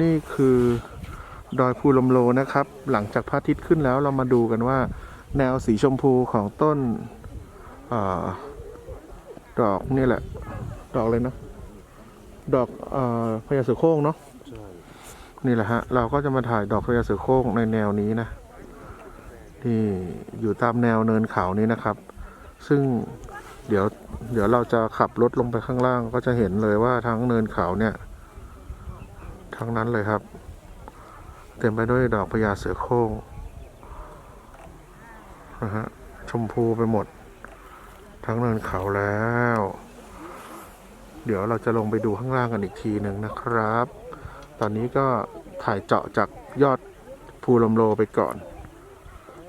นี่คือดอยภูลมโลนะครับ หลังจากพระอาทิตย์ขึ้นแล้วเรามาดูกันว่า แนวสีชมพูของต้นอดอกนี่แหละ ดอกเลยนะ ดอกอพญาเสือโคร่งเนาะนี่แหละฮะ เราก็จะมาถ่ายดอกพญาเสือโคร่งในแนวนี้นะ ที่อยู่ตามแนวเนินเขานี้นะครับ ซึ่งเดี๋ยวเดี๋ยวเราจะขับรถลงไปข้างล่างก็จะเห็นเลยว่าทั้งเนินเขาเนี่ย ทั้งนั้นเลยครับ เต็มไปด้วยดอกพญาเสือโคร่งนะฮะชมพูไปหมด ทั้งเนินเขาแล้ว เดี๋ยวเราจะลงไปดูข้างล่างกันอีกทีหนึ่งนะครับ ตอนนี้ก็ถ่ายเจาะจากยอดภูลมโลไปก่อน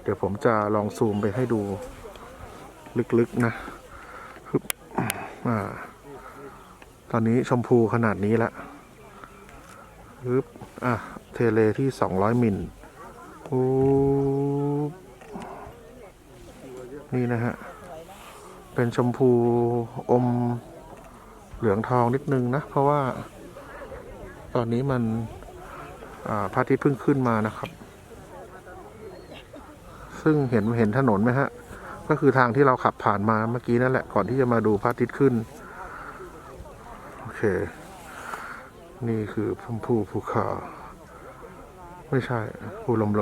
เดี๋ยวผมจะลองซูมไปให้ดูลึกๆนะฮึบอ่าตอนนี้ชมพูขนาดนี้ละ ฮึบอะ เทเลที่ 200 มิลฮูบนี่นะฮะ เป็นชมพูอมเหลืองทองนิดนึงนะ เพราะว่า ตอนนี้มันพระอาทิตย์เพิ่งขึ้นมานะครับ ซึ่งเห็นเห็นถนนไหมฮะ ก็คือทางที่เราขับผ่านมาเมื่อกี้นั่นแหละ ก่อนที่จะมาดูพระอาทิตย์ขึ้น โอเค นี่คือชมพูภูเขาไม่ใช่ภูลมโล